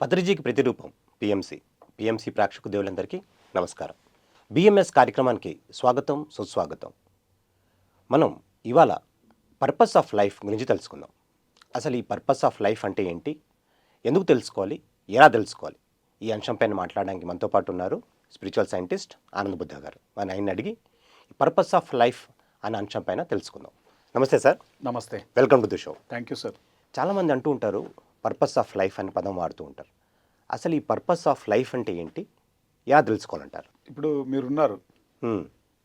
పత్రిజీకి ప్రతిరూపం PMC PMC ప్రేక్షకు దేవులందరికీ నమస్కారం. BMS కార్యక్రమానికి స్వాగతం సుస్వాగతం. మనం ఇవాళ పర్పస్ ఆఫ్ లైఫ్ గురించి తెలుసుకుందాం. అసలు ఈ పర్పస్ ఆఫ్ లైఫ్ అంటే ఏంటి? ఎందుకు తెలుసుకోవాలి? ఎలా తెలుసుకోవాలి? ఈ అంశంపైన మాట్లాడడానికి మనతో పాటు ఉన్నారు స్పిరిచువల్ సైంటిస్ట్ ఆనంద్ బుద్ధ గారు. మన ఆయన అడిగి పర్పస్ ఆఫ్ లైఫ్ అనే అంశంపైన తెలుసుకుందాం. నమస్తే సార్. నమస్తే. Welcome to the show. Thank you sir. చాలామంది అంటూ ఉంటారు పర్పస్ ఆఫ్ లైఫ్ అనే పదం వాడుతూ ఉంటారు. అసలు ఈ పర్పస్ ఆఫ్ లైఫ్ అంటే ఏంటి? ఎలా తెలుసుకోవాలంటారు. ఇప్పుడు మీరున్నారు.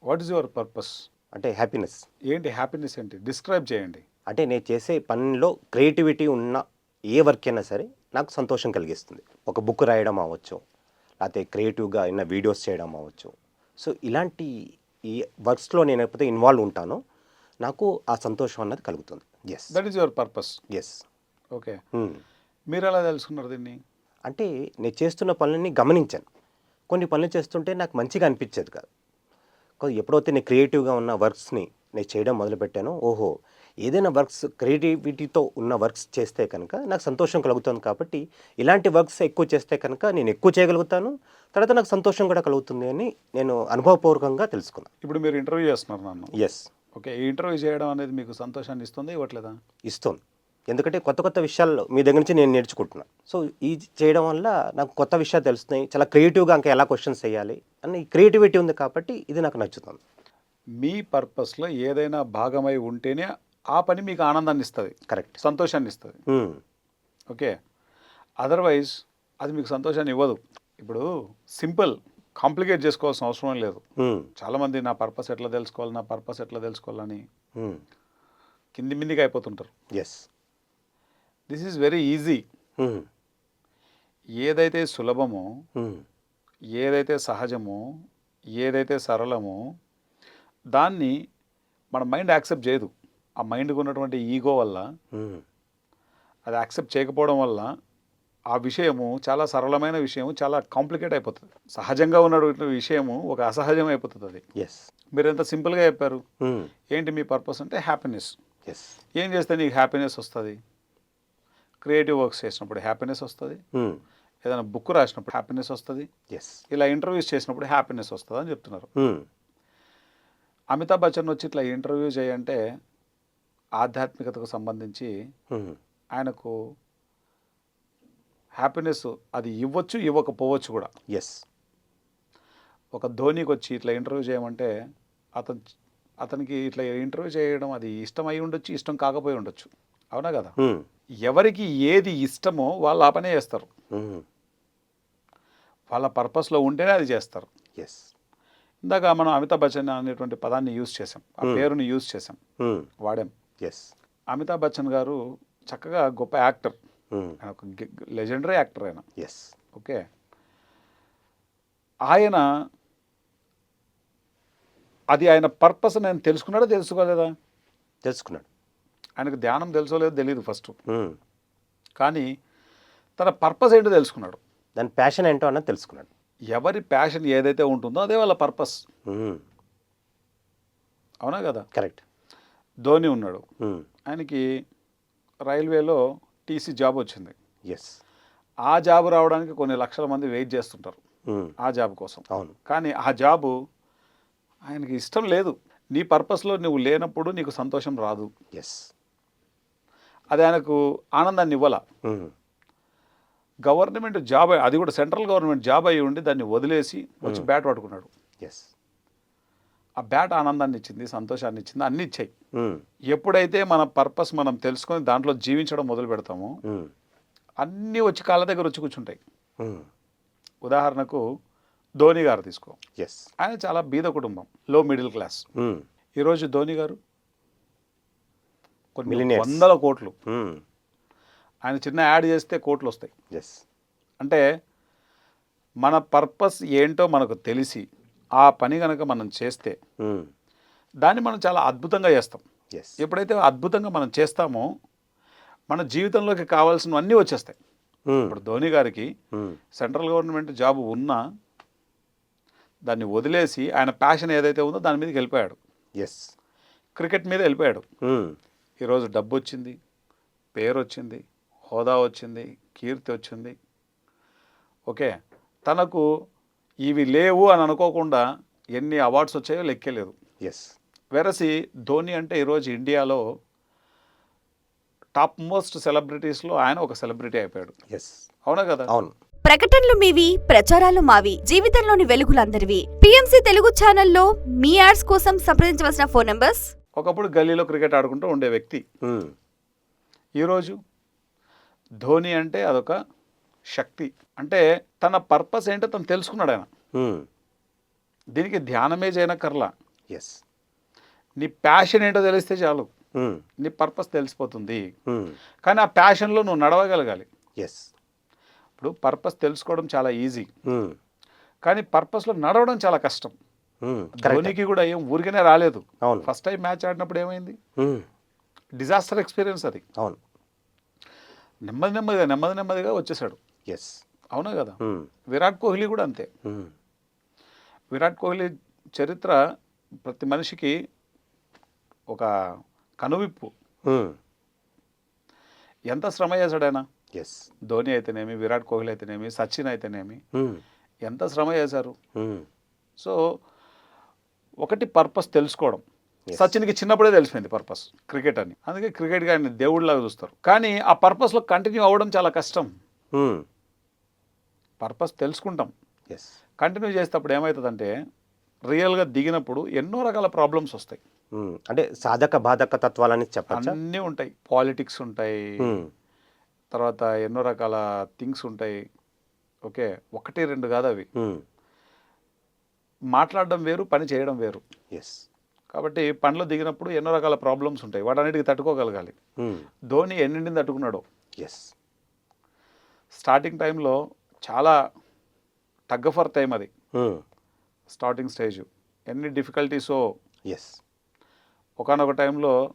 వాట్ ఈస్ యువర్ పర్పస్ అంటే హ్యాపీనెస్ ఏంటి హ్యాపీనెస్ ఏంటి? డిస్క్రైబ్ చేయండి. అంటే నేను చేసే పనిలో క్రియేటివిటీ ఉన్న ఏ వర్క్ అయినా సరే నాకు సంతోషం కలిగిస్తుంది. ఒక బుక్ రాయడం అవ్వచ్చు లేకపోతే క్రియేటివ్గా ఏమైనా వీడియోస్ చేయడం అవ్వచ్చు. సో ఇలాంటి ఈ వర్క్స్లో నేను ఎప్పుడైతే ఇన్వాల్వ్ ఉంటానో నాకు ఆ సంతోషం అన్నది కలుగుతుంది. Yes that is your purpose yes okay. మీరు ఎలా తెలుసుకున్నారు దీన్ని? అంటే నేను చేస్తున్న పనులని గమనించాను. కొన్ని పనులు చేస్తుంటే నాకు మంచిగా అనిపించేది కాదు. ఎప్పుడైతే నేను క్రియేటివ్గా ఉన్న వర్క్స్ని నేను చేయడం మొదలుపెట్టానో ఓహో ఏదైనా వర్క్స్ క్రియేటివిటీతో ఉన్న వర్క్స్ చేస్తే కనుక నాకు సంతోషం కలుగుతుంది కాబట్టి ఇలాంటి వర్క్స్ ఎక్కువ చేస్తే కనుక నేను ఎక్కువ చేయగలుగుతాను. తర్వాత నాకు సంతోషం కూడా కలుగుతుంది అని నేను అనుభవపూర్వకంగా తెలుసుకున్నాను. ఇప్పుడు మీరు ఇంటర్వ్యూ చేస్తున్నారు నన్ను. ఎస్ ఓకే ఈ ఇంటర్వ్యూ చేయడం అనేది మీకు సంతోషాన్ని ఇస్తుంది ఇవ్వట్లేదా? ఇస్తుంది. ఎందుకంటే కొత్త కొత్త విషయాల్లో మీ దగ్గర నుంచి నేను నేర్చుకుంటున్నాను సో ఈ చేయడం వల్ల నాకు కొత్త విషయాలు తెలుస్తున్నాయి. చాలా క్రియేటివ్గా ఇంకా ఎలా క్వశ్చన్స్ చేయాలి అని క్రియేటివిటీ ఉంది కాబట్టి ఇది నాకు నచ్చుతుంది. మీ పర్పస్లో ఏదైనా భాగమై ఉంటేనే ఆ పని మీకు ఆనందాన్ని ఇస్తుంది. కరెక్ట్. సంతోషాన్ని ఇస్తుంది. ఓకే. అదర్వైజ్ అది మీకు సంతోషాన్ని ఇవ్వదు. ఇప్పుడు సింపుల్ కాంప్లికేట్ చేసుకోవాల్సిన అవసరం లేదు. చాలామంది నా పర్పస్ ఎట్లా తెలుసుకోవాలి నా పర్పస్ ఎట్లా తెలుసుకోవాలని కింది మిందికి అయిపోతుంటారు. Yes this is very easy ఏదైతే సులభమో ఏదైతే సహజమో ఏదైతే సరళమో దాన్ని మన మైండ్ యాక్సెప్ట్ చేయదు. ఆ మైండ్కి ఉన్నటువంటి ఈగో వల్ల అది యాక్సెప్ట్ చేయకపోవడం వల్ల ఆ విషయము చాలా సరళమైన విషయం చాలా కాంప్లికేట్ అయిపోతుంది. సహజంగా ఉన్నటువంటి విషయము ఒక అసహజం అయిపోతుంది. అది ఎస్ మీరు ఎంత సింపుల్గా చెప్పారు ఏంటి మీ పర్పస్ అంటే హ్యాపీనెస్ ఎస్ ఏం చేస్తే నీకు హ్యాపీనెస్ వస్తుంది? క్రియేటివ్ వర్క్స్ చేసినప్పుడు హ్యాపీనెస్ వస్తుంది. ఏదైనా బుక్ రాసినప్పుడు హ్యాపీనెస్ వస్తుంది. ఎస్ ఇలా ఇంటర్వ్యూస్ చేసినప్పుడు హ్యాపీనెస్ వస్తుంది అని చెప్తున్నారు అమితాబ్ బచ్చన్ వచ్చి ఇట్లా ఇంటర్వ్యూ చేయంటే ఆధ్యాత్మికతకు సంబంధించి ఆయనకు హ్యాపీనెస్ అది ఇవ్వచ్చు ఇవ్వకపోవచ్చు కూడా. ఎస్ ఒక ధోనికి వచ్చి ఇట్లా ఇంటర్వ్యూ చేయమంటే అతను అతనికి ఇట్లా ఇంటర్వ్యూ చేయడం అది ఇష్టం అయి ఉండొచ్చు ఇష్టం కాకపోయి ఉండొచ్చు. అవునా కదా? ఎవరికి ఏది ఇష్టమో వాళ్ళు ఆ పనే చేస్తారు. వాళ్ళ పర్పస్లో ఉంటేనే అది చేస్తారు. ఎస్ ఇందాక మనం అమితాబ్ బచ్చన్ అనేటువంటి పదాన్ని యూజ్ చేసాం ఆ పేరుని యూజ్ చేసాం వాడాం. ఎస్ అమితాబ్ బచ్చన్ గారు చక్కగా గొప్ప యాక్టర్. ఒక లెజెండరీ యాక్టర్ ఆయన. Yes okay. ఆయన అది ఆయన పర్పస్ నేను తెలుసుకున్నాడా తెలుసుకోలేదా? తెలుసుకున్నాడు. ఆయనకు ధ్యానం తెలుసోలేదో తెలియదు ఫస్ట్. కానీ తన పర్పస్ ఏంటో తెలుసుకున్నాడు. దాని ప్యాషన్ ఏంటో అన్నది తెలుసుకున్నాడు. ఎవరి ప్యాషన్ ఏదైతే ఉంటుందో అదే వాళ్ళ పర్పస్. అవునా కదా? కరెక్ట్. ధోని ఉన్నాడు. ఆయనకి రైల్వేలో టీసీ జాబ్ వచ్చింది. ఎస్ ఆ జాబ్ రావడానికి కొన్ని లక్షల మంది వెయిట్ చేస్తుంటారు. ఆ జాబ్ కోసం. అవును. కానీ ఆ జాబు ఆయనకి ఇష్టం లేదు. నీ పర్పస్లో నువ్వు లేనప్పుడు నీకు సంతోషం రాదు. ఎస్ అది ఆయనకు ఆనందాన్ని ఇవ్వాల. గవర్నమెంట్ జాబ్ అది కూడా సెంట్రల్ గవర్నమెంట్ జాబ్ అయి ఉండి దాన్ని వదిలేసి వచ్చి బ్యాట్ పట్టుకున్నాడు. ఎస్ ఆ బ్యాట్ ఆనందాన్ని ఇచ్చింది సంతోషాన్ని ఇచ్చింది అన్ని ఇచ్చాయి. ఎప్పుడైతే మన పర్పస్ మనం తెలుసుకొని దాంట్లో జీవించడం మొదలు పెడతామో అన్నీ వచ్చి కాళ్ళ దగ్గర వచ్చి కూర్చుంటాయి. ఉదాహరణకు ధోని గారు తీసుకో. ఎస్ ఆయన చాలా బీద కుటుంబం లో మిడిల్ క్లాస్ ఈరోజు ధోని గారు కొన్ని. వందల కోట్లు. ఆయన చిన్న యాడ్ చేస్తే కోట్లు వస్తాయి. ఎస్ అంటే మన పర్పస్ ఏంటో మనకు తెలిసి ఆ పని కనుక మనం చేస్తే దాన్ని మనం చాలా అద్భుతంగా చేస్తాం. ఎప్పుడైతే అద్భుతంగా మనం చేస్తామో మన జీవితంలోకి కావాల్సినవన్నీ వచ్చేస్తాయి. ఇప్పుడు ధోని గారికి సెంట్రల్ గవర్నమెంట్ జాబ్ ఉన్నా దాన్ని వదిలేసి ఆయన ప్యాషన్ ఏదైతే ఉందో దాని మీదకి వెళ్ళిపోయాడు. ఎస్ క్రికెట్ మీద వెళ్ళిపోయాడు. ఈరోజు డబ్బు వచ్చింది పేరు వచ్చింది హోదా వచ్చింది కీర్తి వచ్చింది. ఓకే తనకు ఇవి లేవు అని అనుకోకుండా ఎన్ని అవార్డ్స్ వచ్చాయో లెక్కలేదు ఎస్ వెరసి ధోని అంటే ఈరోజు ఇండియాలో టాప్ మోస్ట్ సెలబ్రిటీస్లో ఆయన ఒక సెలబ్రిటీ అయిపోయాడు. ఎస్ అవునా కదా? అవును. ప్రకటనలు మీవి ప్రచారాలు మావి జీవితంలోని వెలుగులందరివి. పిఎంసి తెలుగు ఛానల్లో మీ యాడ్స్ కోసం సంప్రదించవలసిన ఫోన్ నంబర్స్ ఒకప్పుడు గల్లీలో క్రికెట్ ఆడుకుంటూ ఉండే వ్యక్తి. ఈరోజు ధోని అంటే అదొక శక్తి. అంటే తన పర్పస్ ఏంటో తను తెలుసుకున్నాడు ఆయన. దీనికి ధ్యానమే చేయనక్కర్లా. ఎస్ నీ ప్యాషన్ ఏంటో తెలిస్తే చాలు. నీ పర్పస్ తెలిసిపోతుంది. కానీ ఆ ప్యాషన్లో నువ్వు నడవగలగాలి. ఎస్ ఇప్పుడు పర్పస్ తెలుసుకోవడం చాలా ఈజీ. కానీ పర్పస్లో నడవడం చాలా కష్టం. ధోనికి కూడా ఏం ఊరికనే రాలేదు. అవును. ఫస్ట్ టైం మ్యాచ్ ఆడినప్పుడు ఏమైంది. డిజాస్టర్ ఎక్స్పీరియన్స్ అది. అవును. నెమ్మది నెమ్మదిగా నెమ్మది నెమ్మదిగా వచ్చేసాడు. ఎస్ అవునా కదా? మ్మ్. విరాట్ కోహ్లీ కూడా అంతే. విరాట్ కోహ్లీ చరిత్ర ప్రతి మనిషికి ఒక కనువిప్పు. ఎంత శ్రమ చేశాడు ఆయన? ఎస్ ధోని అయితేనేమి విరాట్ కోహ్లీ అయితేనేమి సచిన్ అయితేనేమి. ఎంత శ్రమ చేశారు. సో ఒకటి పర్పస్ తెలుసుకోవడం. సచిన్కి చిన్నప్పుడే తెలిసిపోయింది పర్పస్ క్రికెట్ అని. అందుకే క్రికెట్గా ఆయన దేవుడిలాగా చూస్తారు. కానీ ఆ పర్పస్లో కంటిన్యూ అవ్వడం చాలా కష్టం. మ్మ్. పర్పస్ తెలుసుకుంటాం. ఎస్ కంటిన్యూ చేసేటప్పుడు ఏమవుతుందంటే రియల్గా దిగినప్పుడు ఎన్నో రకాల ప్రాబ్లమ్స్ వస్తాయి. మ్మ్. అంటే సాధక బాధక తత్వాలని చెప్పచ్చా? అన్నీ ఉంటాయి. పాలిటిక్స్ ఉంటాయి. మ్మ్. తర్వాత ఎన్నో రకాల థింగ్స్ ఉంటాయి. ఓకే ఒకటి రెండు కాదు అవి. మాట్లాడడం వేరు పని చేయడం వేరు. ఎస్ కాబట్టి పనిలో దిగినప్పుడు ఎన్నో రకాల ప్రాబ్లమ్స్ ఉంటాయి. వాటన్నిటికి తట్టుకోగలగాలి. మ్మ్. ధోని ఎన్నింటిని తట్టుకున్నాడు? ఎస్ స్టార్టింగ్ టైంలో చాలా టగ్ ఫర్ టైం అది. స్టార్టింగ్ స్టేజ్ ఎన్ని డిఫికల్టీసో ఎస్ ఒకనొక టైంలో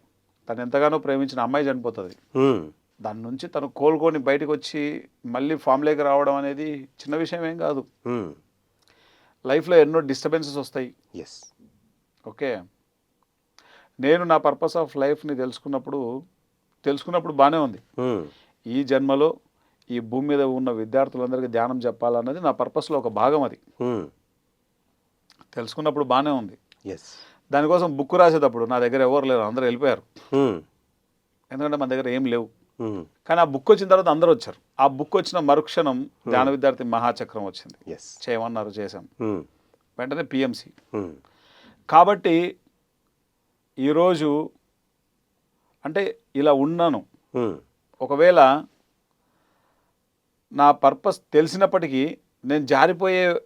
తను ఎంతగానో ప్రేమించిన అమ్మాయి చనిపోతుంది. మ్మ్. దాని నుంచి తను కోలుకొని బయటకు వచ్చి మళ్ళీ ఫామ్లోకి రావడం అనేది చిన్న విషయం ఏం కాదు. లైఫ్లో ఎన్నో డిస్టర్బెన్సెస్ వస్తాయి ఎస్ ఓకే నేను నా పర్పస్ ఆఫ్ లైఫ్ని తెలుసుకున్నప్పుడు తెలుసుకున్నప్పుడు బాగానే ఉంది మ్మ్. ఈ జన్మలో ఈ భూమి మీద ఉన్న విద్యార్థులందరికీ ధ్యానం చెప్పాలన్నది నా పర్పస్లో ఒక భాగం అది మ్మ్. తెలుసుకున్నప్పుడు బాగానే ఉంది ఎస్ దానికోసం బుక్ రాసేటప్పుడు నా దగ్గర ఎవరు లేరు అందరూ వెళ్ళిపోయారు మ్మ్. ఎందుకంటే మన దగ్గర ఏం లేవు. కానీ ఆ బుక్ వచ్చిన తర్వాత అందరూ వచ్చారు. ఆ బుక్ వచ్చిన మరుక్షణం ధ్యాన విద్యార్థి మహాచక్రం వచ్చింది. ఎస్ చేయమన్నారు చేశాం. మ్మ్. వెంటనే పిఎంసి. కాబట్టి ఈరోజు అంటే ఇలా ఉన్నాను. ఒకవేళ నా పర్పస్ తెలిసినప్పటికీ నేను జారిపోయే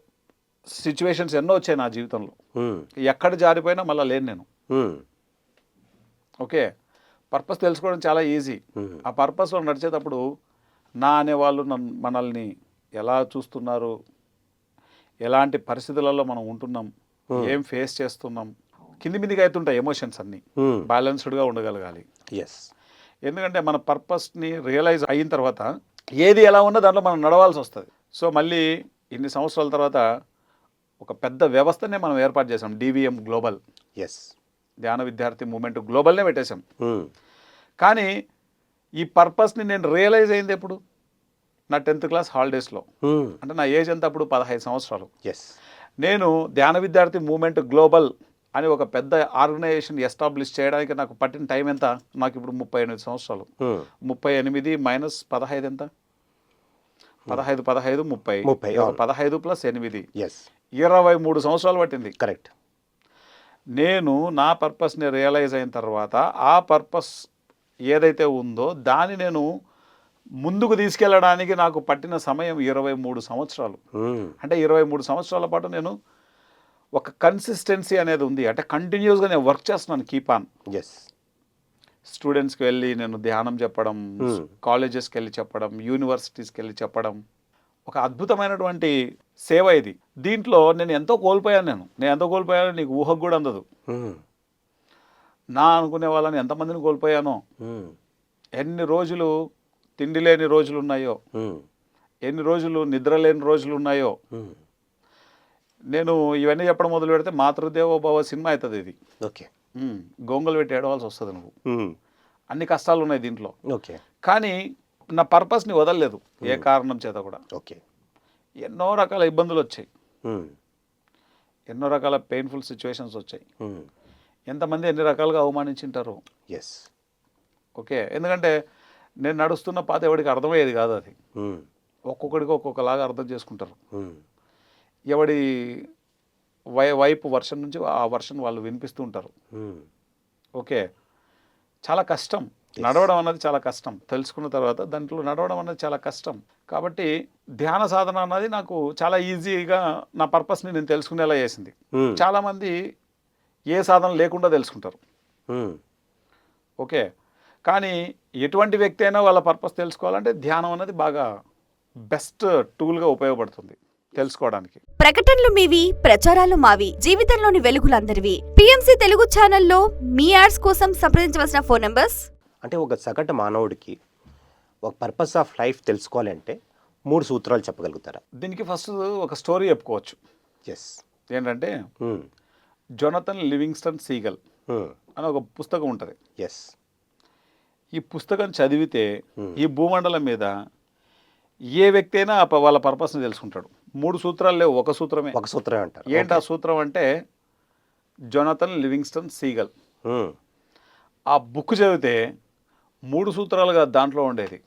సిచ్యువేషన్స్ ఎన్నో వచ్చాయి నా జీవితంలో. ఎక్కడ జారిపోయినా మళ్ళీ లేను నేను. ఓకే పర్పస్ తెలుసుకోవడం చాలా ఈజీ. ఆ పర్పస్లో నడిచేటప్పుడు నా అనేవాళ్ళు నన్ను మనల్ని ఎలా చూస్తున్నారు? ఎలాంటి పరిస్థితులలో మనం ఉంటున్నాం? ఏం ఫేస్ చేస్తున్నాం? కింది మీదికి అవుతుంటాయి ఎమోషన్స్ అన్నీ. బ్యాలెన్స్డ్గా ఉండగలగాలి. ఎస్ ఎందుకంటే మన పర్పస్ని రియలైజ్ అయిన తర్వాత ఏది ఎలా ఉన్నా దాంట్లో మనం నడవాల్సి వస్తుంది. సో మళ్ళీ ఇన్ని సంవత్సరాల తర్వాత ఒక పెద్ద వ్యవస్థనే మనం ఏర్పాటు చేసాం డివిఎం గ్లోబల్. ఎస్ ధ్యాన విద్యార్థి మూమెంట్ గ్లోబల్నే పెట్టేశాం. కానీ ఈ పర్పస్ని నేను రియలైజ్ అయింది ఎప్పుడు? నా టెన్త్ క్లాస్ హాలిడేస్లో. అంటే నా ఏజ్ అంతా అప్పుడు పదహైదు సంవత్సరాలు. ఎస్ నేను ధ్యాన విద్యార్థి మూమెంట్ గ్లోబల్ అని ఒక పెద్ద ఆర్గనైజేషన్ ఎస్టాబ్లిష్ చేయడానికి నాకు పట్టిన టైం ఎంత? నాకు ఇప్పుడు ముప్పై ఎనిమిది సంవత్సరాలు. ముప్పై ఎనిమిది మైనస్ పదహైదు ఎంత? పదహైదు పదహైదు ముప్పై. ముప్పై. పదహైదు ప్లస్ ఎనిమిది. ఎస్ ఇరవై మూడు సంవత్సరాలు పట్టింది. కరెక్ట్ నేను నా పర్పస్ని రియలైజ్ అయిన తర్వాత ఆ పర్పస్ ఏదైతే ఉందో దాన్ని నేను ముందుకు తీసుకెళ్ళడానికి నాకు పట్టిన సమయం ఇరవై మూడు సంవత్సరాలు. అంటే ఇరవై మూడు సంవత్సరాల పాటు నేను ఒక కన్సిస్టెన్సీ అనేది ఉంది. అంటే కంటిన్యూస్గా నేను వర్క్ చేస్తున్నాను కీప్ ఆన్ ఎస్ స్టూడెంట్స్కి వెళ్ళి నేను ధ్యానం చెప్పడం. కాలేజెస్కి వెళ్ళి చెప్పడం యూనివర్సిటీస్కి వెళ్ళి చెప్పడం. ఒక అద్భుతమైనటువంటి సేవ ఇది. దీంట్లో నేను ఎంతో కోల్పోయాను నేను. నేను ఎంతో కోల్పోయానో నీకు ఊహకు కూడా అందదు. నా అనుకునే వాళ్ళని ఎంతమందిని కోల్పోయానో. ఎన్ని రోజులు తిండి లేని రోజులు ఉన్నాయో. ఎన్ని రోజులు నిద్ర లేని రోజులు ఉన్నాయో. నేను ఇవన్నీ చెప్పడం మొదలు పెడితే మాతృదేవో భవ సినిమా అవుతుంది ఇది. ఓకే. గొంగలు పెట్టి ఏడవాల్సి వస్తుంది నువ్వు. అన్ని కష్టాలు ఉన్నాయి దీంట్లో. ఓకే. కానీ నా పర్పస్ని వదలలేదు. ఏ కారణం చేత కూడా. ఓకే. ఎన్నో రకాల ఇబ్బందులు వచ్చాయి. ఎన్నో రకాల పెయిన్ఫుల్ సిచ్యువేషన్స్ వచ్చాయి. ఎంతమంది ఎన్ని రకాలుగా అవమానించింటారు? Yes okay. ఎందుకంటే నేను నడుస్తున్న పాత ఎవడికి అర్థమయ్యేది కాదు అది. ఒక్కొక్కడికి ఒక్కొక్కలాగా అర్థం చేసుకుంటారు. ఎవడి వై వైపు వర్షన్ నుంచి ఆ వర్షన్ వాళ్ళు వినిపిస్తూ ఉంటారు. ఓకే. చాలా కష్టం. నడవడం అన్నది చాలా కష్టం. తెలుసుకున్న తర్వాత దాంట్లో నడవడం అన్నది చాలా కష్టం. కాబట్టి ధ్యాన సాధన అన్నది నాకు చాలా ఈజీగా నా పర్పస్ని నేను తెలుసుకునేలా చేసింది. ఉమ్, చాలామంది ఏ సాధన లేకుండా తెలుసుకుంటారు. Um, okay. కానీ ఎటువంటి వ్యక్తి అయినా వాళ్ళ పర్పస్ తెలుసుకోవాలంటే ధ్యానం అనేది బాగా బెస్ట్ టూల్గా ఉపయోగపడుతుంది తెలుసుకోవడానికి. ప్రకటనలు మీవి ప్రచారాలు మావి జీవితంలోని వెలుగులందరివి. పిఎంసి తెలుగు ఛానల్లో మీ యాడ్స్ కోసం సంప్రదించవలసిన ఫోన్ నంబర్స్ అంటే ఒక సగటు మానవుడికి ఒక పర్పస్ ఆఫ్ లైఫ్ తెలుసుకోవాలి అంటే మూడు సూత్రాలు చెప్పగలుగుతారా? దీనికి ఫస్ట్ ఒక స్టోరీ చెప్పుకోవచ్చు. ఎస్ ఏంటంటే జొనతన్ లివింగ్స్టన్ సీగల్ అని ఒక పుస్తకం ఉంటుంది. ఎస్ ఈ పుస్తకం చదివితే ఈ భూమండలం మీద ఏ వ్యక్తి అయినా వాళ్ళ పర్పస్ని తెలుసుకుంటాడు. మూడు సూత్రాలు లేవు ఒక సూత్రమే. ఒక సూత్రమే అంటారు. ఏంటి ఆ సూత్రం అంటే జొనతన్ లివింగ్స్టన్ సీగల్ ఆ బుక్ చదివితే మూడు సూత్రాలుగా దాంట్లో ఉండేది.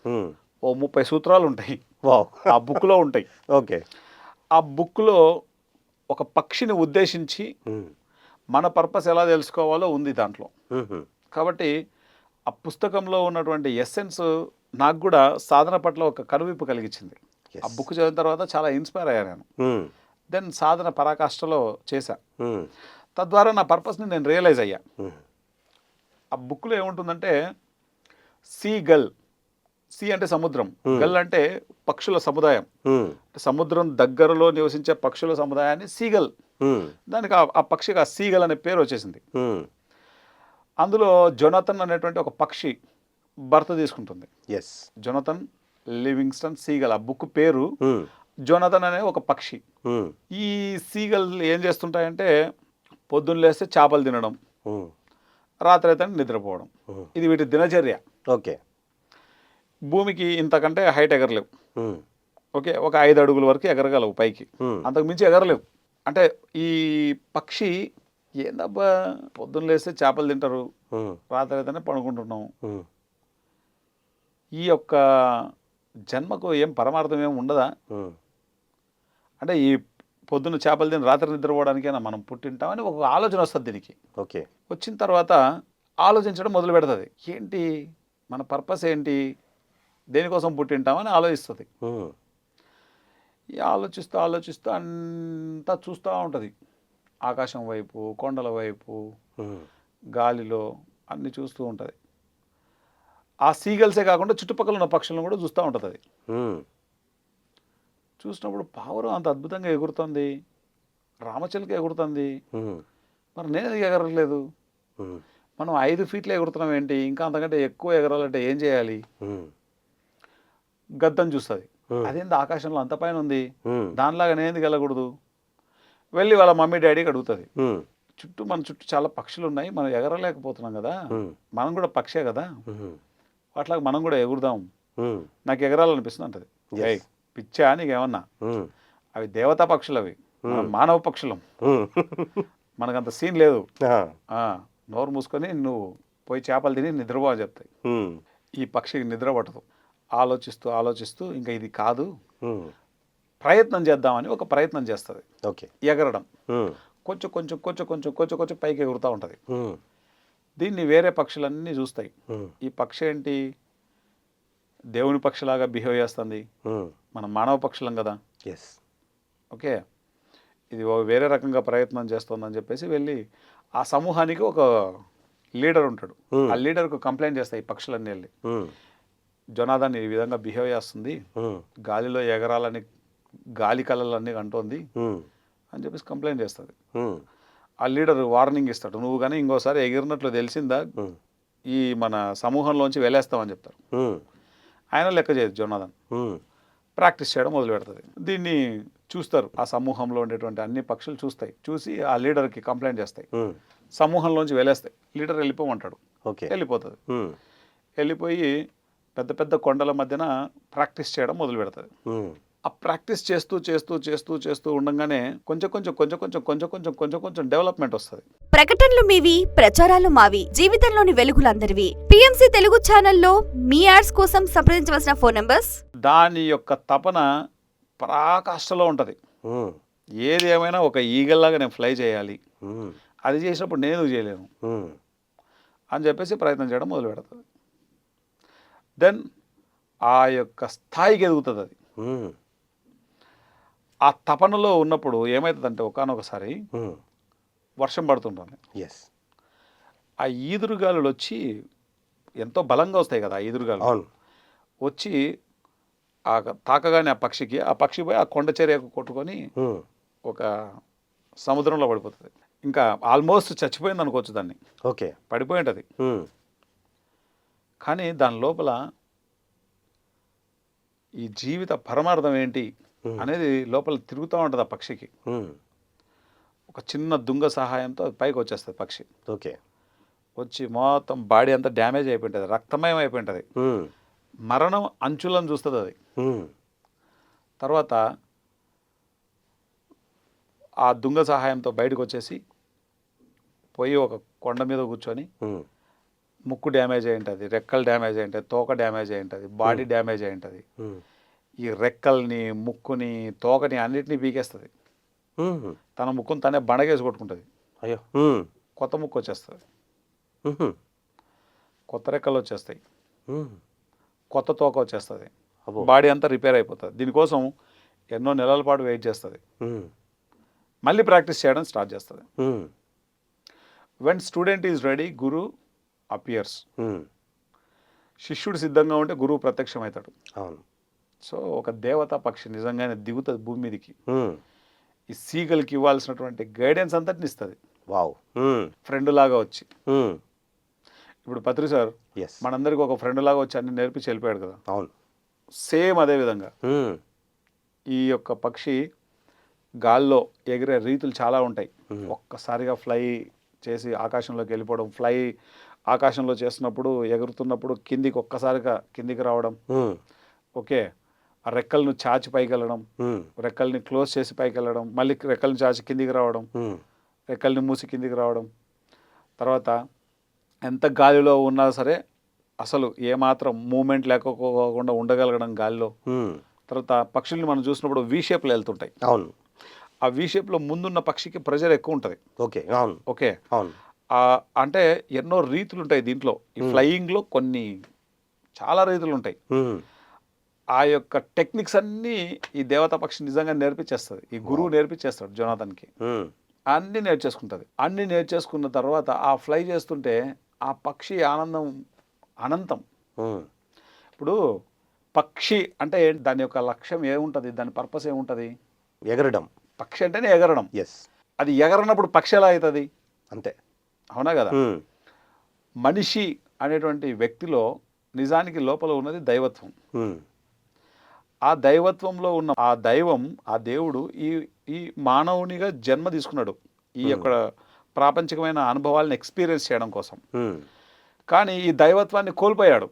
ఓ ముప్పై సూత్రాలు ఉంటాయి. వావ్. ఆ బుక్లో ఉంటాయి. ఓకే. ఆ బుక్లో ఒక పక్షిని ఉద్దేశించి మన పర్పస్ ఎలా తెలుసుకోవాలో ఉంది దాంట్లో. కాబట్టి ఆ పుస్తకంలో ఉన్నటువంటి ఎస్సెన్స్ నాకు కూడా సాధన పట్ల ఒక కనువిప్పు కలిగించింది. ఆ బుక్ చదివిన తర్వాత చాలా ఇన్స్పైర్ అయ్యాను నేను. దెన్ సాధన పరాకాష్ఠలో చేశా. తద్వారా నా పర్పస్ని నేను రియలైజ్ అయ్యా. ఆ బుక్లో ఏముంటుందంటే సీ గల్. సీ అంటే సముద్రం. గల్ అంటే పక్షుల సముదాయం. సముద్రం దగ్గరలో నివసించే పక్షుల సముదాయాన్ని సీగల్ దానికి ఆ- పక్షికి ఆ సీగల్ అనే పేరు వచ్చేసింది. అందులో జొనతన్ అనేటువంటి ఒక పక్షి భర్త తీసుకుంటుంది. ఎస్ జొనతన్ లివింగ్స్టన్ సీగల్ ఆ బుక్ పేరు జొనతన్ అనే ఒక పక్షి. ఈ సీగల్ ఏం చేస్తుంటాయంటే పొద్దున్న లేస్తే చేపలు తినడం రాత్రి అయితే నిద్రపోవడం. ఇది వీటి దినచర్య. ఓకే. భూమికి ఇంతకంటే హైట్ ఎగరలేవు. ఓకే ఒక ఐదు అడుగుల వరకు ఎగరగలవు పైకి. అంతకు మించి ఎగరలేవు. అంటే ఈ పక్షి ఏందబ్బా పొద్దున్న లేస్తే చేపలు తింటారు రాత్రి అయితేనే పడుకుంటున్నాం. ఈ యొక్క జన్మకు ఏం పరమార్థం ఏం ఉండదా? అంటే ఈ పొద్దున్న చేపలు తిని రాత్రి నిద్రపోవడానికైనా మనం పుట్టింటామని ఒక ఆలోచన వస్తుంది దీనికి. ఓకే. వచ్చిన తర్వాత ఆలోచించడం మొదలు పెడుతుంది ఏంటి? మన పర్పస్ ఏంటి? దేనికోసం పుట్టింటామని ఆలోచిస్తుంది. ఆలోచిస్తూ ఆలోచిస్తూ అంతా చూస్తూ ఉంటుంది. ఆకాశం వైపు కొండల వైపు గాలిలో అన్ని చూస్తూ ఉంటుంది. ఆ సీగల్సే కాకుండా చుట్టుపక్కల ఉన్న పక్షులను కూడా చూస్తూ ఉంటుంది అది చూసినప్పుడు పావురం అంత అద్భుతంగా ఎగురుతుంది. రామచిలక ఎగురుతుంది. మరి నేను ఎగరలేదు మనం ఐదు ఫీట్లు ఎగురుతున్నాం ఏంటి? ఇంకా అంతకంటే ఎక్కువ ఎగరాలంటే ఏం చేయాలి? గద్దం చూస్తుంది. అదేంది ఆకాశంలో అంత పైన ఉంది? దానిలాగా నేను ఎందుకు వెళ్ళకూడదు? వెళ్ళి వాళ్ళ మమ్మీ డాడీకి అడుగుతుంది. చుట్టూ మన చుట్టూ చాలా పక్షులు ఉన్నాయి. మనం ఎగరలేకపోతున్నాం కదా? మనం కూడా పక్షే కదా? ఉమ్, అట్లాగా మనం కూడా ఎగురుదాం. నాకు ఎగరాలనిపిస్తుంది అంటది. పిచ్చా నీకేమన్నా? అవి దేవతా పక్షులు అవి మనం మానవ పక్షులం. మనకంత సీన్ లేదు. నోరు మూసుకొని నువ్వు పోయి చేపలు తిని నిద్రపో అని చెప్తాయి ఈ పక్షికి నిద్ర పట్టదు. ఆలోచిస్తూ ఆలోచిస్తూ ఇంకా ఇది కాదు. ప్రయత్నం చేద్దామని ఒక ప్రయత్నం చేస్తుంది. ఓకే. ఎగరడం. కొంచెం కొంచెం కొంచెం కొంచెం కొంచెం కొంచెం పైకి ఎగురుతూ ఉంటుంది. దీన్ని వేరే పక్షులన్నీ చూస్తాయి. ఈ పక్షి ఏంటి? దేవుని పక్షిలాగా బిహేవ్ చేస్తుంది. మనం మానవ పక్షులం కదా. Yes okay? ఇది వేరే రకంగా ప్రయత్నం చేస్తుందని చెప్పేసి వెళ్ళి ఆ సమూహానికి ఒక లీడర్ ఉంటాడు. ఆ లీడర్కు కంప్లైంట్ చేస్తాయి ఈ పక్షులన్నీ వెళ్ళి. జొనాథన్ ఈ విధంగా బిహేవ్ చేస్తుంది. గాలిలో ఎగరాలని గాలి కళలన్నీ అంటోంది అని చెప్పేసి కంప్లైంట్ చేస్తుంది. ఆ లీడర్ వార్నింగ్ ఇస్తాడు. నువ్వు కానీ ఇంకోసారి ఎగిరినట్లు తెలిసిందా? ఈ మన సమూహంలోంచి వెళ్ళేస్తామని చెప్తారు. ఆయన లెక్క చేయదు జొనాథన్. ప్రాక్టీస్ చేయడం మొదలు పెడుతుంది. దీన్ని చూస్తారు. ఆ సమూహంలో ఉండేటువంటి అన్ని పక్షులు చూస్తాయి. చూసి ఆ లీడర్కి కంప్లైంట్ చేస్తాయి. సమూహంలోంచి వెళ్ళేస్తాయి. లీడర్ వెళ్ళిపోమంటాడు. ఓకే. వెళ్ళిపోతుంది. వెళ్ళిపోయి పెద్ద పెద్ద కొండల మధ్యన ప్రాక్టీస్ చేయడం మొదలు పెడుతుంది. ఆ ప్రాక్టీస్ చేస్తూ చేస్తూ చేస్తూ చేస్తూ ఉండగానే కొంచెం కొంచెం కొంచెం కొంచెం కొంచెం కొంచెం కొంచెం కొంచెం డెవలప్మెంట్ వస్తుంది. ప్రకటనలు మీవి ప్రచారాలు మావి జీవితంలోని వెలుగులందరివి. పిఎంసి తెలుగు ఛానల్లో మీ యాడ్స్ కోసం సంప్రదించవలసిన ఫోన్ నంబర్స్? దాని యొక్క తపన పరాకాష్ఠలో ఉంటుంది. ఏది ఏమైనా ఒక ఈగల్లాగా నేను ఫ్లై చేయాలి. అది చేసినప్పుడు నేను చేయలేను. అని చెప్పేసి ప్రయత్నం చేయడం మొదలు పెడుతుంది. దెన్ ఆ యొక్క స్థాయికి ఎదుగుతుంది అది. ఆ తపనలో ఉన్నప్పుడు ఏమవుతుందంటే ఒకనొకసారి వర్షం పడుతుంటుంది. ఎస్ ఆ ఈదురుగాలులు వచ్చి ఎంతో బలంగా వస్తాయి కదా ఆ ఈదురుగాలు అవును. వచ్చి ఆ తాకగానే ఆ పక్షికి ఆ పక్షి పోయి ఆ కొండ చర్యకు కొట్టుకొని ఒక సముద్రంలో పడిపోతుంది. ఇంకా ఆల్మోస్ట్ చచ్చిపోయింది అనుకోవచ్చు దాన్ని. ఓకే. పడిపోయి ఉంటుంది కానీ దాని లోపల ఈ జీవిత పరమార్థం ఏంటి. అనేది లోపల తిరుగుతూ ఉంటుంది ఆ పక్షికి. ఒక చిన్న దుంగ సహాయంతో అది పైకి వచ్చేస్తుంది పక్షి. ఓకే. వచ్చి మొత్తం బాడీ అంతా డ్యామేజ్ అయిపోయింటుంది రక్తమయం అయిపోయింటుంది. మరణం అంచులను చూస్తుంది అది. తర్వాత ఆ దుంగ సహాయంతో బయటకు వచ్చేసి పోయి ఒక కొండ మీద కూర్చొని ముక్కు డ్యామేజ్ అయి ఉంటుంది రెక్కలు డ్యామేజ్ అయి ఉంటుంది తోక డ్యామేజ్ అయి ఉంటుంది బాడీ డ్యామేజ్ అయి ఉంటుంది ఈ రెక్కల్ని ముక్కుని తోకని అన్నిటినీ పీకేస్తుంది. తన ముక్కుని తనే బండగేసి కొట్టుకుంటుంది. అయ్యో కొత్త ముక్కు వచ్చేస్తుంది. కొత్త రెక్కలు వచ్చేస్తాయి. కొత్త తోక వచ్చేస్తుంది. బాడీ అంతా రిపేర్ అయిపోతుంది. దీనికోసం ఎన్నో నెలల పాటు వెయిట్ చేస్తుంది. మళ్ళీ ప్రాక్టీస్ చేయడం స్టార్ట్ చేస్తుంది. When student is ready guru appears శిష్యుడు సిద్ధంగా ఉంటే గురువు ప్రత్యక్షమవుతాడు. అవును. సో ఒక దేవతా పక్షి నిజంగానే దిగుతుంది భూమి మీదకి. ఈ సీగల్కి ఇవ్వాల్సినటువంటి గైడెన్స్ అంతటిని ఇస్తుంది. వావ్. ఫ్రెండ్ లాగా వచ్చి. ఇప్పుడు పత్రి సార్ మనందరికి ఒక ఫ్రెండ్ లాగా వచ్చి అన్ని నేర్పించి వెళ్ళిపోయాడు కదా. అవును. సేమ్ అదే విధంగా. ఈ యొక్క పక్షి గాల్లో ఎగిరే రీతులు చాలా ఉంటాయి. ఒక్కసారిగా ఫ్లై చేసి ఆకాశంలోకి వెళ్ళిపోవడం ఫ్లై ఆకాశంలో చేస్తున్నప్పుడు ఎగురుతున్నప్పుడు కిందికి ఒక్కసారిగా కిందికి రావడం. ఓకే. ఆ రెక్కలను చాచి పైకి వెళ్ళడం రెక్కల్ని క్లోజ్ చేసి పైకి వెళ్ళడం మళ్ళీ రెక్కల్ని చాచి కిందికి రావడం రెక్కల్ని మూసి కిందికి రావడం. తర్వాత ఎంత గాలిలో ఉన్నా సరే అసలు ఏమాత్రం మూమెంట్ లేకపోకుండా ఉండగలగడం గాలిలో. తర్వాత పక్షుల్ని మనం చూసినప్పుడు వీ షేప్లో వెళ్తుంటాయి. అవును. ఆ వీ షేప్లో ముందున్న పక్షికి ప్రెజర్ ఎక్కువ ఉంటుంది. ఓకే. అవును. ఓకే? అవును. అంటే ఎన్నో రీతులు ఉంటాయి దీంట్లో. ఈ ఫ్లయింగ్లో కొన్ని చాలా రీతులు ఉంటాయి ఆ యొక్క టెక్నిక్స్ అన్నీ ఈ దేవతా పక్షి నిజంగా నేర్పించేస్తుంది. ఈ గురువు నేర్పించేస్తాడు జోనాథన్కి. అన్నీ నేర్చేసుకుంటుంది. అన్నీ నేర్చేసుకున్న తర్వాత ఆ ఫ్లై చేస్తుంటే ఆ పక్షి ఆనందం అనంతం. ఇప్పుడు పక్షి అంటే? దాని యొక్క లక్ష్యం ఏముంటుంది? దాని పర్పస్ ఏముంటుంది? ఎగరడం. పక్షి అంటేనే ఎగరడం. ఎస్ అది ఎగరనప్పుడు పక్షి ఎలా అవుతుంది? అంతే. అవునా కదా? మనిషి అనేటువంటి వ్యక్తిలో నిజానికి లోపల ఉన్నది దైవత్వం. ఆ దైవత్వంలో ఉన్న ఆ దైవం ఆ దేవుడు ఈ ఈ మానవునిగా జన్మ తీసుకున్నాడు. ఈ యొక్క ప్రాపంచికమైన అనుభవాలను ఎక్స్పీరియన్స్ చేయడం కోసం. కానీ ఈ దైవత్వాన్ని కోల్పోయాడు.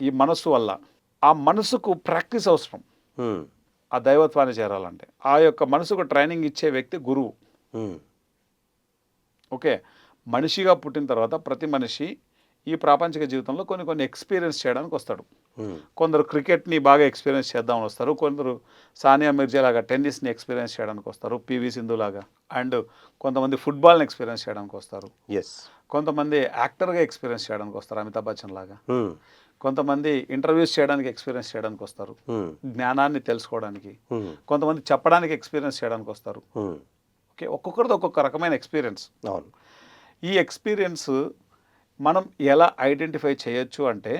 ఈ మనస్సు వల్ల. ఆ మనసుకు ప్రాక్టీస్ అవసరం. ఆ దైవత్వాన్ని చేరాలంటే. ఆ యొక్క మనసుకు ట్రైనింగ్ ఇచ్చే వ్యక్తి గురువు. ఓకే. మనిషిగా పుట్టిన తర్వాత ప్రతి మనిషి ఈ ప్రాపంచిక జీవితంలో కొన్ని కొన్ని ఎక్స్పీరియన్స్ చేయడానికి వస్తాడు. కొందరు క్రికెట్ని బాగా ఎక్స్పీరియన్స్ చేద్దామని వస్తారు. కొందరు సానియా మిర్జా లాగా టెన్నిస్ని ఎక్స్పీరియన్స్ చేయడానికి వస్తారు. పివి సింధు లాగా. అండ్ కొంతమంది ఫుట్బాల్ని ఎక్స్పీరియన్స్ చేయడానికి వస్తారు. ఎస్ కొంతమంది యాక్టర్గా ఎక్స్పీరియన్స్ చేయడానికి వస్తారు. అమితాబ్ బచ్చన్ లాగా. కొంతమంది ఇంటర్వ్యూస్ చేయడానికి ఎక్స్పీరియన్స్ చేయడానికి వస్తారు. జ్ఞానాన్ని తెలుసుకోవడానికి. కొంతమంది చెప్పడానికి ఎక్స్పీరియన్స్ చేయడానికి వస్తారు. ఓకే ఒక్కొక్కరిది ఒక్కొక్క రకమైన ఎక్స్పీరియన్స్. అవును. ఈ ఎక్స్పీరియన్స్ మనం ఎలా ఐడెంటిఫై చేయొచ్చు అంటే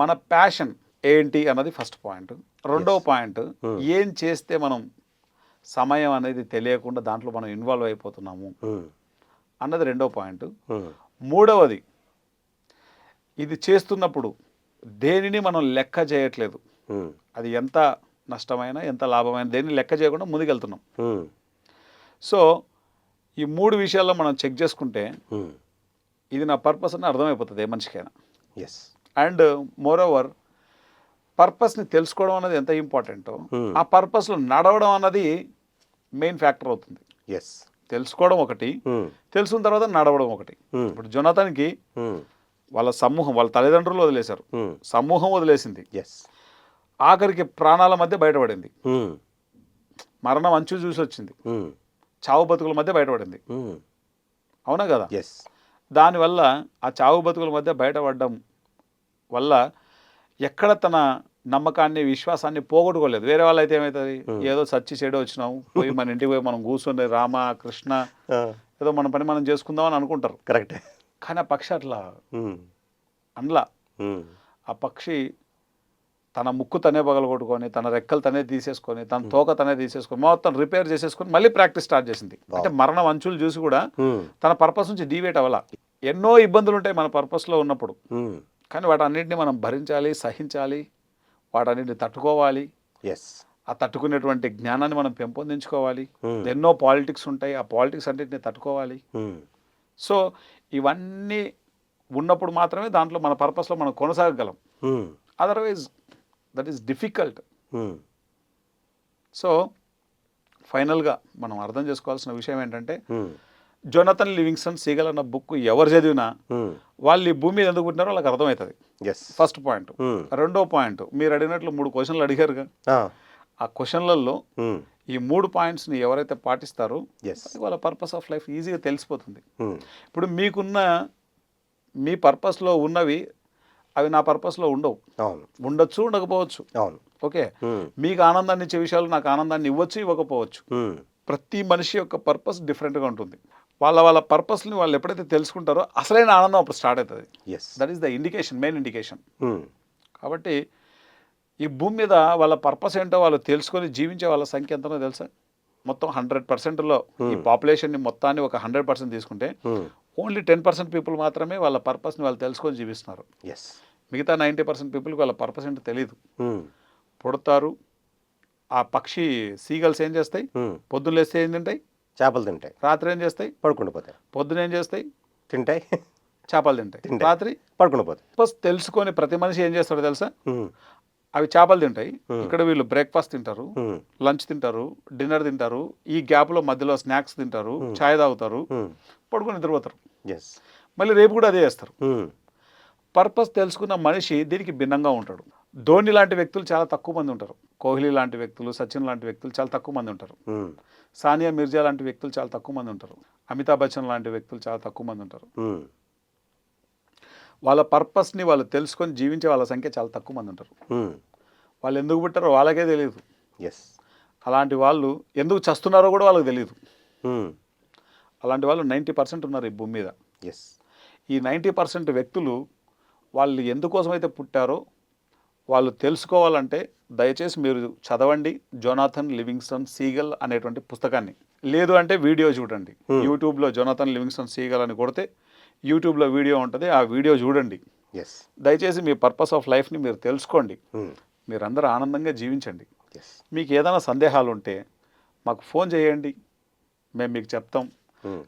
మన ప్యాషన్ ఏంటి అన్నది ఫస్ట్ పాయింట్ రెండవ పాయింట్. ఏం చేస్తే మనం సమయం అనేది తెలియకుండా దాంట్లో మనం ఇన్వాల్వ్ అయిపోతున్నాము అన్నది రెండో పాయింట్ మూడవది ఇది చేస్తున్నప్పుడు దేనిని మనం లెక్క చేయట్లేదు. అది ఎంత నష్టమైనా ఎంత లాభమైనా దేన్ని లెక్క చేయకుండా ముందుకెళ్తున్నాం. సో ఈ మూడు విషయాల్లో మనం చెక్ చేసుకుంటే ఇది నా పర్పస్ అని అర్థమైపోతుంది ఏ మనిషికైనా. ఎస్ అండ్ మోర్ ఓవర్ పర్పస్ని తెలుసుకోవడం అనేది ఎంత ఇంపార్టెంటో Hmm. ఆ పర్పస్లో నడవడం అన్నది మెయిన్ ఫ్యాక్టర్ అవుతుంది. ఎస్ తెలుసుకోవడం ఒకటి తెలుసుకున్న తర్వాత నడవడం ఒకటి. Hmm. ఇప్పుడు జొనాథన్కి వాళ్ళ సమూహం వాళ్ళ తల్లిదండ్రులు వదిలేశారు. సమూహం వదిలేసింది. ఎస్ ఆఖరికి ప్రాణాల మధ్య బయటపడింది. మరణం అంచు చూసి వచ్చింది. చావు బతుకుల మధ్య బయటపడింది. అవునా కదా? ఎస్ దానివల్ల ఆ చావు బతుకుల మధ్య బయటపడడం వల్ల ఎక్కడ తన నమ్మకాన్ని విశ్వాసాన్ని పోగొట్టుకోలేదు. వేరే వాళ్ళు అయితే ఏమవుతుంది ఏదో సచ్చి చెడు వచ్చినాం పోయి మన ఇంటికి పోయి మనం కూర్చొని రామ కృష్ణ ఏదో మన పని మనం చేసుకుందాం అని అనుకుంటారు. కరెక్ట్. కానీ ఆ పక్షి అట్లా అండ్లా ఆ పక్షి తన ముక్కు తనే పగలగొట్టుకొని తన రెక్కలు తనే తీసేసుకొని తన తోక తనే తీసేసుకొని మొత్తం రిపేర్ చేసేసుకొని మళ్ళీ ప్రాక్టీస్ స్టార్ట్ చేసింది. అంటే మరణం అంచులు చూసి కూడా తన పర్పస్ నుంచి డీవేట్ అవ్వాల? ఎన్నో ఇబ్బందులు ఉంటాయి మన పర్పస్లో ఉన్నప్పుడు. కానీ వాటన్నిటిని మనం భరించాలి సహించాలి వాటన్నిటిని తట్టుకోవాలి. ఎస్ ఆ తట్టుకునేటువంటి జ్ఞానాన్ని మనం పెంపొందించుకోవాలి. ఎన్నో పాలిటిక్స్ ఉంటాయి ఆ పాలిటిక్స్ అన్నిటిని తట్టుకోవాలి. సో ఇవన్నీ ఉన్నప్పుడు మాత్రమే దాంట్లో మన పర్పస్లో మనం కొనసాగగలం. Otherwise that is difficult so ఫైనల్గా మనం అర్థం చేసుకోవాల్సిన విషయం ఏంటంటే జొనతన్ లివింగ్స్టన్ సీగల్ అన్న బుక్ ఎవరు చదివినా వాళ్ళు ఈ భూమి మీద ఎందుకు పుట్టినారో వాళ్ళకి అర్థమవుతుంది. ఎస్ ఫస్ట్ పాయింట్ రెండో పాయింట్ మీరు అడిగినట్లు మూడు క్వశ్చన్లు అడిగారుగా. ఆ. క్వశ్చన్లలో ఈ మూడు పాయింట్స్ని ఎవరైతే పాటిస్తారో వాళ్ళ పర్పస్ ఆఫ్ లైఫ్ ఈజీగా తెలిసిపోతుంది. ఇప్పుడు మీకున్న మీ పర్పస్లో ఉన్నవి అవి నా పర్పస్లో ఉండవు. ఉండొచ్చు ఉండకపోవచ్చు. అవును. ఓకే? మీకు ఆనందాన్ని ఇచ్చే విషయాలు నాకు ఆనందాన్ని ఇవ్వచ్చు ఇవ్వకపోవచ్చు. ప్రతి మనిషి యొక్క పర్పస్ డిఫరెంట్గా ఉంటుంది. వాళ్ళ వాళ్ళ పర్పస్ని వాళ్ళు ఎప్పుడైతే తెలుసుకుంటారో అసలైన ఆనందం అప్పుడు స్టార్ట్ అవుతుంది. Yes that is the indication main indication కాబట్టి ఈ భూమి మీద వాళ్ళ పర్పస్ ఏంటో వాళ్ళు తెలుసుకొని జీవించే వాళ్ళ సంఖ్య ఎంతనో తెలుసా? మొత్తం హండ్రెడ్ పర్సెంట్లో ఈ పాపులేషన్ని మొత్తాన్ని ఒక హండ్రెడ్ పర్సెంట్ తీసుకుంటే ఓన్లీ టెన్ పర్సెంట్ పీపుల్ మాత్రమే వాళ్ళ పర్పస్ని వాళ్ళు తెలుసుకొని జీవిస్తున్నారు. ఎస్ మిగతా నైంటీ పర్సెంట్ పీపుల్కి వాళ్ళ పర్పస్ ఏంటో తెలియదు పుడతారు. ఆ పక్షి సీగల్స్ ఏం చేస్తాయి? పొద్దున్న లేస్తే ఏం తింటాయి? చేపలు తింటాయి. రాత్రి ఏం చేస్తాయి? పడుకుంటూ పోతాయి. పొద్దున ఏం చేస్తాయి? తింటాయి. చేపలు తింటాయి. రాత్రి పడుకుంటూ పోతాయి. పర్పస్ తెలుసుకొని ప్రతి మనిషి ఏం చేస్తాడో తెలుసా? అవి చేపలు తింటాయి. ఇక్కడ వీళ్ళు బ్రేక్ఫాస్ట్ తింటారు. లంచ్ తింటారు. డిన్నర్ తింటారు. ఈ గ్యాప్లో మధ్యలో స్నాక్స్ తింటారు. ఛాయ్ తాగుతారు. పడుకొని నిద్రపోతారు. మళ్ళీ రేపు కూడా అదే చేస్తారు. పర్పస్ తెలుసుకున్న మనిషి దీనికి భిన్నంగా ఉంటాడు. ధోని లాంటి వ్యక్తులు చాలా తక్కువ మంది ఉంటారు. కోహ్లీ లాంటి వ్యక్తులు సచిన్ లాంటి వ్యక్తులు చాలా తక్కువ మంది ఉంటారు. సానియా మిర్జా లాంటి వ్యక్తులు చాలా తక్కువ మంది ఉంటారు. అమితాబ్ బచ్చన్ లాంటి వ్యక్తులు చాలా తక్కువ మంది ఉంటారు. వాళ్ళ పర్పస్ని వాళ్ళు తెలుసుకొని జీవించే వాళ్ళ సంఖ్య చాలా తక్కువ మంది ఉంటారు. వాళ్ళు ఎందుకు పుట్టారో వాళ్ళకే తెలియదు ఎస్ అలాంటి వాళ్ళు ఎందుకు చస్తున్నారో కూడా వాళ్ళకి తెలియదు అలాంటి వాళ్ళు నైంటీ పర్సెంట్ ఉన్నారు ఈ భూమి మీద. ఎస్ ఈ నైంటీ పర్సెంట్ వ్యక్తులు వాళ్ళు ఎందుకోసమైతే పుట్టారో వాళ్ళు తెలుసుకోవాలంటే దయచేసి మీరు చదవండి జోనాథన్ లివింగ్స్టన్ సీగల్ అనేటువంటి పుస్తకాన్ని. లేదు అంటే వీడియో చూడండి. యూట్యూబ్లో జోనాథన్ లివింగ్స్టన్ సీగల్ అని కొడితే యూట్యూబ్లో వీడియో ఉంటుంది ఆ వీడియో చూడండి. ఎస్ దయచేసి మీ పర్పస్ ఆఫ్ లైఫ్ని మీరు తెలుసుకోండి. మీరందరూ ఆనందంగా జీవించండి. ఎస్ మీకు ఏదైనా సందేహాలు ఉంటే మాకు ఫోన్ చేయండి. మేము మీకు చెప్తాం.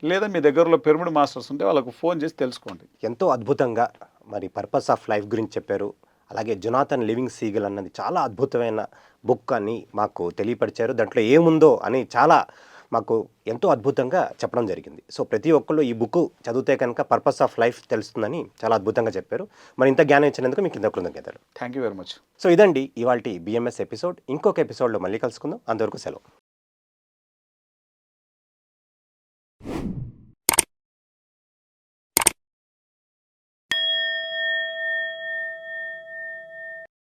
లేదా మీ దగ్గరలో పిరమిడ్ మాస్టర్స్ ఉంటే వాళ్ళకు ఫోన్ చేసి తెలుసుకోండి. ఎంతో అద్భుతంగా మరి పర్పస్ ఆఫ్ లైఫ్ గురించి చెప్పారు. అలాగే జొనాథన్ లివింగ్ సీగల్ అన్నది చాలా అద్భుతమైన బుక్ అని మాకు తెలియపరిచారు. దాంట్లో ఏముందో అని చాలా మాకు ఎంతో అద్భుతంగా చెప్పడం జరిగింది. సో ప్రతి ఒక్కళ్ళు ఈ బుక్ చదివితే కనుక పర్పస్ ఆఫ్ లైఫ్ తెలుస్తుందని చాలా అద్భుతంగా చెప్పారు. మరి ఇంత జ్ఞానం ఇచ్చినందుకు మీకు ఇంత కృతజ్ఞతలు thank you very much so ఇదండి ఇవాళ బిఎంఎస్ ఎపిసోడ్ ఇంకొక ఎపిసోడ్లో మళ్ళీ కలుసుకుందాం. అంతవరకు సెలవు.